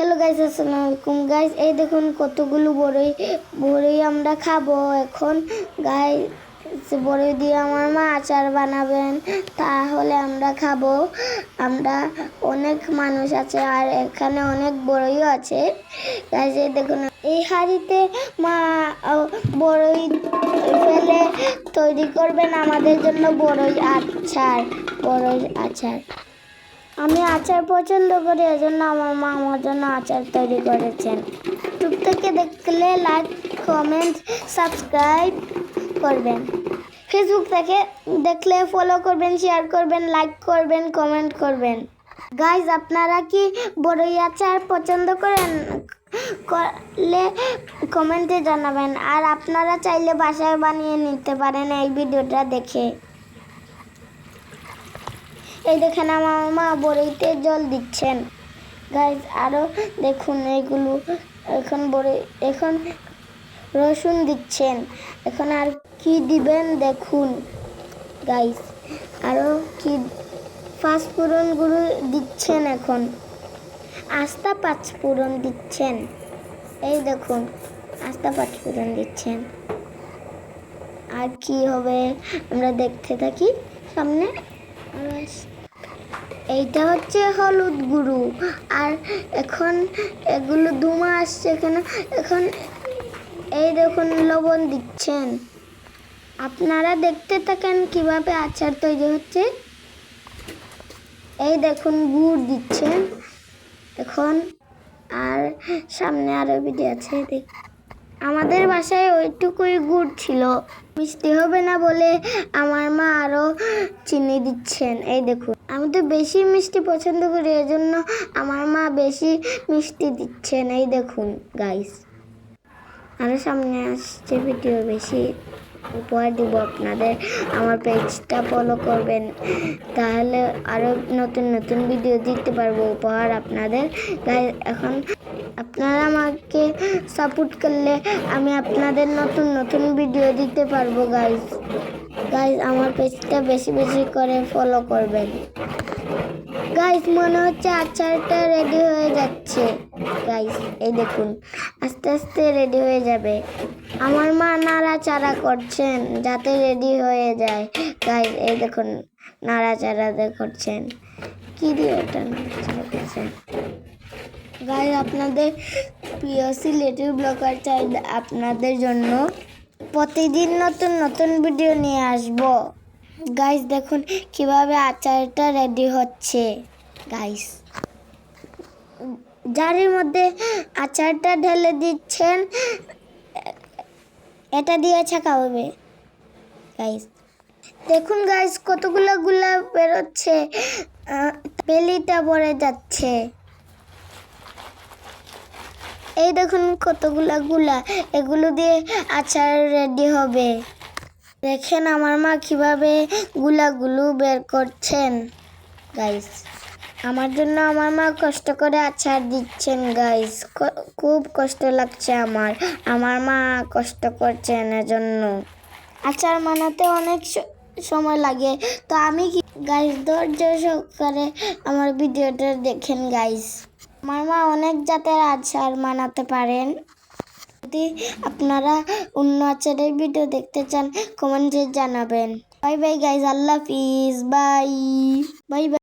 Hello guys আসসালামু আলাইকুম guys এই দেখুন কতগুলো বড়ই বড়ই আমরা খাব এখন। গাইস বড়ই দিয়ে আমার মা আচার বানাবেন। তাহলে আমরা খাব। আমরা অনেক মানুষ আছে আর এখানে অনেক বড়ইও আছে। গাইস এই দেখুন, এই হাড়িতে মা বড়ই ফেলে তৈরি করবেন আমাদের জন্য বড়ই আচার বড়ই আচার। আমি আচার পছন্দ করি, এজন্য আমার মা আমার জন্য আচার তৈরি করেছেন। ইউটিউব থেকে দেখলে লাইক কমেন্ট সাবস্ক্রাইব করবেন। ফেসবুক থেকে দেখলে ফলো করবেন শেয়ার করবেন লাইক করবেন কমেন্ট করবেন। গাইজ আপনারা কি বড়ই আচার পছন্দ করেন? করলে কমেন্টে জানাবেন। আর আপনারা চাইলে বাসায় বানিয়ে নিতে পারেন এই ভিডিওটা দেখে। এই দেখেন আমার মা বড়িতে জল দিচ্ছেন। গাইজ আরও দেখুন এইগুলো। এখন বড়ি, এখন রসুন দিচ্ছেন। এখন আর কি দিবেন দেখুন। গাইজ আরও কি পাঁচফোড়নগুলো দিচ্ছেন এখন। আস্তা পাঁচফোড়ন দিচ্ছেন। এই দেখুন, আস্তা পাঁচফোড়ন দিচ্ছেন। আর কি হবে আমরা দেখতে থাকি সামনে। এইটা হচ্ছে হলুদ গুঁড়ো। আর এখন এগুলো ধুমা আসছে এখানে, এখন এই দেখুন লবণ দিচ্ছেন। আপনারা দেখতে থাকেন কীভাবে আচার তৈরি হচ্ছে। এই দেখুন গুড় দিচ্ছেন এখন। আর সামনে আরও ভিডিও আছে, দেখ। আমাদের বাসায় ওইটুকুই গুড় ছিল। মিষ্টি হবে না বলে আমার মা আরও চিনি দিচ্ছেন। এই দেখুন। আমি তো বেশি মিষ্টি পছন্দ করি, এজন্য আমার মা বেশি মিষ্টি দিচ্ছেন। এই দেখুন গাইস আরও সামনে আসছে ভিডিও বেশি উপহার দিব আপনাদের। আমার পেজটা ফলো করবেন। তাহলে আরও নতুন নতুন ভিডিও দিতে পারব উপহার আপনাদের। তাই এখন আপনারা আমাকে সাপোর্ট করলে আমি আপনাদের নতুন নতুন ভিডিও দিতে পারব গাইজ গাইজ আমার পেজটা বেশি বেশি করে ফলো করবেন। গাইস মনে হচ্ছে আচারটা রেডি হয়ে যাচ্ছে। গাইস এই দেখুন, আস্তে আস্তে রেডি হয়ে যাবে। আমার মা নাড়াচাড়া করছেন যাতে রেডি হয়ে যায়। গাইস এই দেখুন, নাড়াচাড়া করছেন। কি দিয়ে ওটা নাড়াচাড়া করছেন? গাইস আপনাদের প্রিয় সিলেটের ব্লগার চাই আপনাদের জন্য প্রতিদিন নতুন নতুন ভিডিও নিয়ে আসব। গাইস দেখুন কীভাবে আচারটা রেডি হচ্ছে। গাইস জারের মধ্যে আচারটা ঢেলে দিচ্ছেন। এটা দিয়ে ছাকা হবে। গাইস দেখুন গাইস কতগুলো গুলা বেরোচ্ছে। বেলিটা পড়ে যাচ্ছে। এই দেখুন কতগুলা গুলা এগুলো দিয়ে আচার রেডি হবে। দেখেন আমার মা কীভাবে গুলাগুলো বের করছেন। গাইস আমার জন্য আমার মা কষ্ট করে আচার দিচ্ছেন গাইস খুব কষ্ট লাগছে আমার। আমার মা কষ্ট করছেন এজন্য। আচার মানাতে অনেক সময় লাগে। তো আমি কি গাইস ধৈর্য সহকারে আমার ভিডিওটা দেখেন গাইস আমার মা অনেক জাতের আচার মানাতে পারেন। যদি আপনারা অন্য আচারের ভিডিও দেখতে চান কমেন্টে জানাবেন। বাই বাই গাইজ আল্লাহ হাফিজ বাই বাই বাই